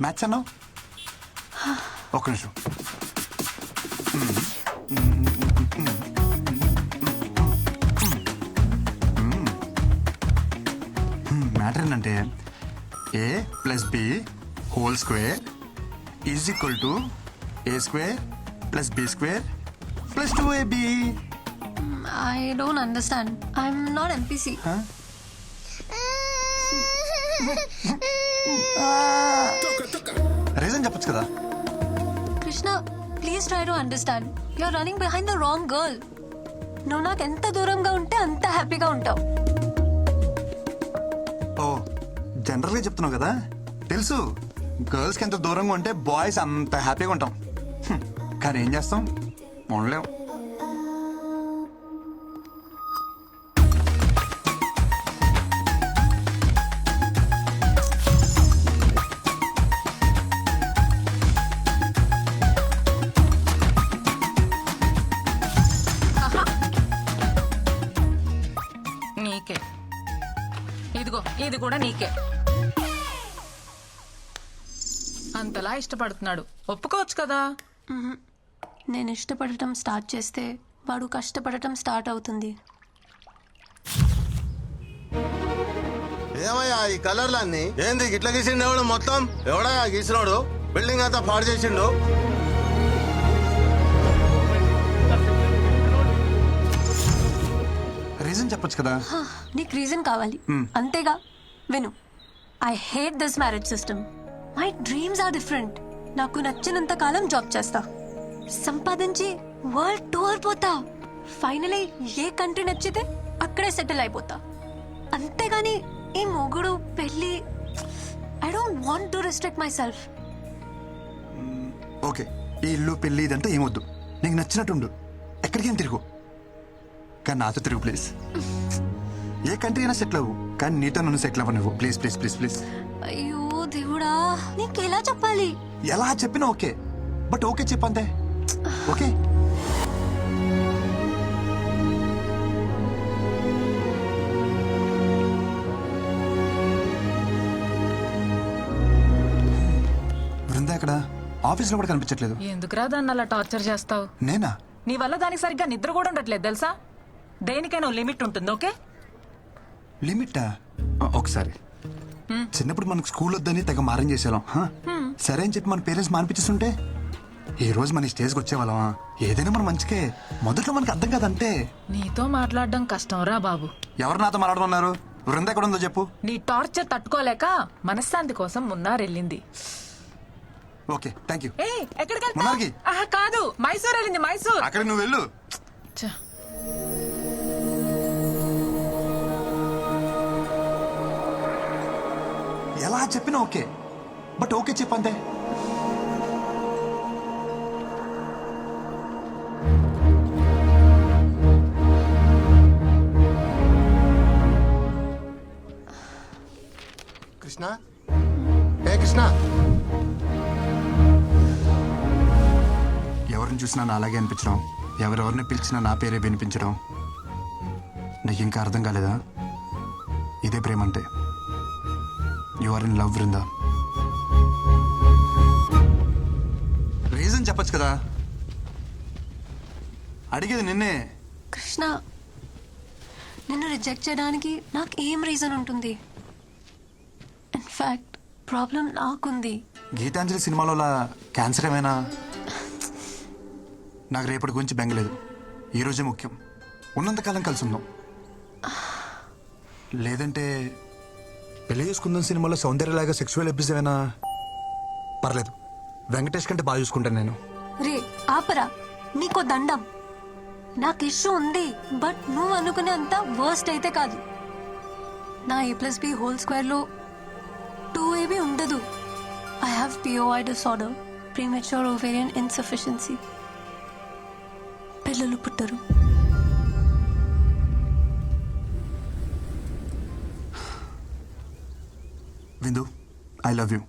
Maths అన్నావు ఒక్క నిమిషం. మ్యాటర్ ఏంటంటే A plus B whole square is equal to A square plus B square plus two AB I don't understand I'm not MPC reason చెప్పొచ్చు కదా. Krishna please try to understand you're running behind the wrong girl నువ్వు నాకు ఎంత దూరంగా ఉంటే అంత హ్యాపీగా ఉంటావు. ఓ జనరల్గా చెప్తున్నావు కదా. తెలుసు. గర్ల్స్కి ఎంత దూరంగా ఉంటే బాయ్స్ అంత హ్యాపీగా ఉంటాం. కానీ ఏం చేస్తాం? ఉండలేం. ఇది కూడా నీకే. అంతలా ఇష్టపడుతున్నాడు. ఒప్పుకోవచ్చు కదా? నేను ఇష్టపడటం స్టార్ట్ చేస్తే వాడు కష్టపడటం స్టార్ట్ అవుతుంది. ఏమయ్యా ఈ కలర్లన్నీ? ఏంది ఇట్లా గీసిండు ఎవడు మొత్తం? ఎవడయ్యా గీసినోడు? బిల్డింగ్ అంతా పాడు చేసిండు. రీజన్ చెప్పొచ్చు కదా? హా, నీకు రీజన్ కావాలి. అంతేగా? విను. I hate this marriage system my dreams are different నాకు నచ్చినంత కాలం జాబ్ చేస్తా. సంపాదించి వరల్డ్ టూర్ పోతా. ఫైనలీ ఏ కంట్రీ నచ్చితే అక్కడే సెటిల్ అయిపోతా. అంతేగాని ఈ మొగుడు పెళ్ళి I don't want to restrict myself okay. ఈ ఇల్లు పెళ్ళి ఇదంతా ఏమొద్దు. నీకు నచ్చినట్టుండు ఎక్కడికేం తిరుగు. కానీ నాతో తిరుగు ప్లీజ్ ఏ కంట్రీ అయినా సెటిల్ అవ్వు. కానీ నీతో నన్ను settle అవ్వనివ్వు. Please please please please అయ్యో దేవుడా నీకు ఎలా చెప్పాలి? ఎలా చెప్పినా ఓకే. బట్ ఓకే చెప్పంతే. ఓకే? బృందా ఎక్కడ ఆఫీస్లో కూడా కనిపించట్లేదు. ఎందుకురా దాన్ని అలా టార్చర్ చేస్తావు? నేనా? నీ వల్ల దానికి సరిగ్గా నిద్ర కూడా ఉండట్లేదు తెలుసా? దేనికైనా లిమిట్ ఉంటుంది ఓకే? లిమిటా? ఒకసారి. చిన్నప్పుడు మనకు స్కూల్ వద్దని తెగ మారం హా? సరే అని చెప్పి మన పేరెంట్స్ మానిపించేస్తుంటే? ఈ రోజు మన స్టేజ్కి వచ్చేవాళ్ళమా? ఏదైనా మన మంచికే. మొదట్లో మనకి అర్థం కాదంటే? నీతో మాట్లాడడం కష్టం రా బాబు. ఎవరు నాతో మాట్లాడమన్నారు బృంద ఎక్కడ ఉందో చెప్పు. నీ టార్చర్ తట్టుకోలేక మనశ్శాంతి కోసం మున్నారెళ్ళింది ఓకే థ్యాంక్ యూ ఎక్కడికి కాదు మైసూర్ వెళ్ళింది మైసూర్. అక్కడ నువ్వు వెళ్ళు. ఎలా చెప్పినా ఓకే. బట్ ఓకే చెప్పంతే. కృష్ణ? ఏ కృష్ణ? ఎవరిని చూసినా నా అలాగే అనిపించడం ఎవరెవరిని పిలిచినా నా పేరే వినిపించడం నీకు ఇంకా అర్థం కాలేదా? ఇదే ప్రేమ అంటే you are in love Brinda reason చెప్పొచ్చు కదా. అడిగేది నిన్నే. కృష్ణ నిన్ను రిజెక్ట్ చేయడానికి నాకు ఏం రీజన్ ఉంటుంది? ఇన్ఫాక్ట్ ప్రాబ్లం నాకుంది. గీతాంజలి సినిమాలో క్యాన్సర్ ఏమైనా? నాకు రేపటి గురించి బెంగలేదు. ఈ రోజే ముఖ్యం. ఉన్నంతకాలం కలిసి ఉందాం. లేదంటే పెళ్ళి చేసుకుందాం సినిమాలో సౌందర్యలాగా సెక్సువల్ ఎపిసోడ్ ఏమైనా? పర్లేదు. వెంకటేష్ కంటే బాగా చూసుకుంటాను నేను. రే ఆపరా. నీకో దండం. నాకు ఇష్యూ ఉంది బట్ నువ్వు అనుకునే అంత వర్స్ట్ అయితే కాదు. నా ఏ ప్లస్ బి హోల్ స్క్వేర్లో టూ ఏబీ ఉండదు. I have POI disorder premature ovarian insufficiency పిల్లలు పుట్టరు. విందు ఐ లవ్ యూ.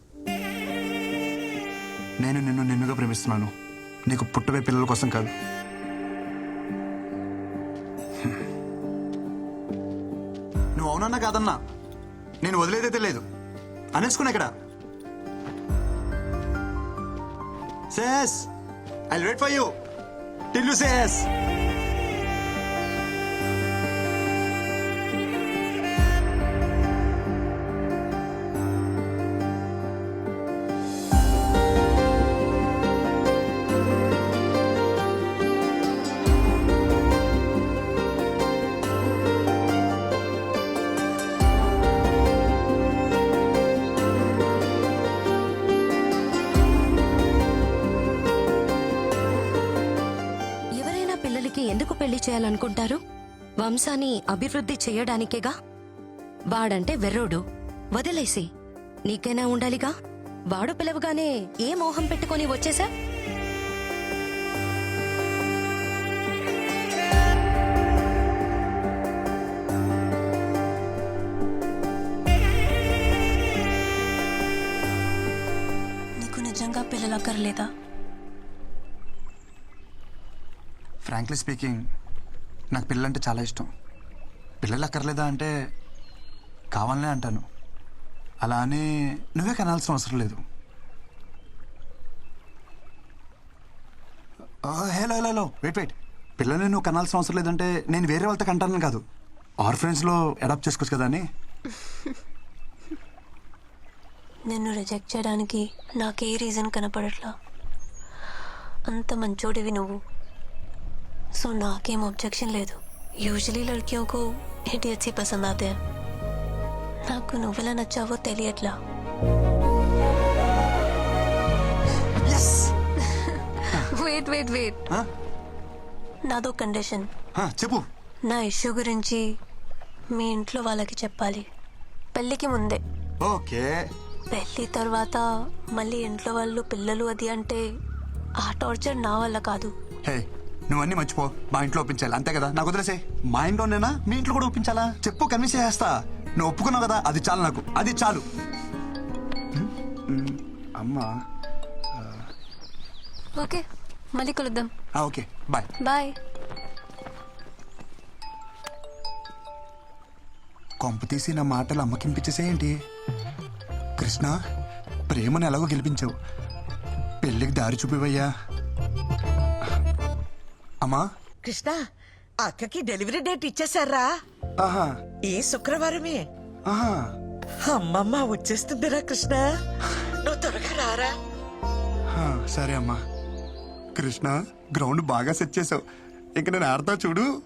నేను నిన్ను నిన్నుగా ప్రేమిస్తున్నాను. నీకు పుట్టబోయే పిల్లల కోసం కాదు. నువ్వు అవునన్నా కాదన్నా? నేను వదిలేదైతే లేదు అనేసుకున్నా ఇక్కడ. Says I wait for you. Till you says ఎందుకు పెళ్ళి చేయాలనుకుంటారు? వంశాన్ని అభివృద్ధి చేయడానికేగా? వాడంటే వెర్రోడు. వదిలేసి. నీకైనా ఉండాలిగా? వాడు పిలవగానే ఏ మోహం పెట్టుకొని వచ్చేసా నీకు నిజంగా పిల్లలు అక్కర్లేదా ఫ్రాంక్లీ స్పీకింగ్ నాకు పిల్లలంటే చాలా ఇష్టం. పిల్లలు అక్కర్లేదా అంటే కావాలనే అంటాను. అలా అని నువ్వే కనాల్సిన అవసరం లేదు. Hello hello hello wait wait పిల్లల్ని నువ్వు కనాల్సిన అవసరం లేదంటే నేను వేరే వాళ్ళతో కంటాను కాదు. ఆర్ ఫ్రెండ్స్లో అడాప్ట్ చేసుకోవచ్చు కదా అని. నిన్ను రిజెక్ట్ చేయడానికి నాకే రీజన్ కనపడట్లా. అంత మంచోడివి నువ్వు. సో నాకేం అబ్జెక్షన్ లేదు. యూజువలీ లడ్కీయో కో పసంద్ ఆతే నాకు నువ్వెలా నచ్చావో తెలియట్లా. వెయిట్ వెయిట్ వెయిట్ నాదో కండిషన్ చెప్పు. నా ఇష్యూ గురించి మీ ఇంట్లో వాళ్ళకి చెప్పాలి. పెళ్ళికి ముందే. ఓకే. పెళ్ళి తర్వాత మళ్ళీ ఇంట్లో వాళ్ళు పిల్లలు అది అంటే ఆ టార్చర్ నా వల్ల కాదు. నువ్వు అన్ని మర్చిపో. మా ఇంట్లో ఒప్పించాలి. అంతే కదా? నాకు వదిలేసే. మా ఇంట్లోనేనా మీ ఇంట్లో కూడా ఒప్పించాలా? చెప్పు కన్విన్స్ చేస్తా నువ్వు ఒప్పుకున్నావు కదా? అది చాలు నాకు. అది చాలు. అమ్మా. ఓకే. మళ్ళీ కలుద్దాం. ఆ, ఓకే. బాయ్. బాయ్. కొంప తీసి నా మాటలు అమ్మకింపించేసేయంటి కృష్ణ ప్రేమను ఎలాగో గెలిపించావు. పెళ్ళికి దారి చూపివయ్యా. అమ్మా కృష్ణ అక్కకి డెలివరీ డేట్ ఇచ్చేసారా ఆహా. ఈ శుక్రవారమే. ఆహా. అమ్మమ్మ వచ్చేస్తుందిరా కృష్ణ. నువ్వు త్వరగా రారా. హా, సరే అమ్మా. కృష్ణ గ్రౌండ్ బాగా సెట్ చేసావు. ఇంక నేను ఆడతా చూడు.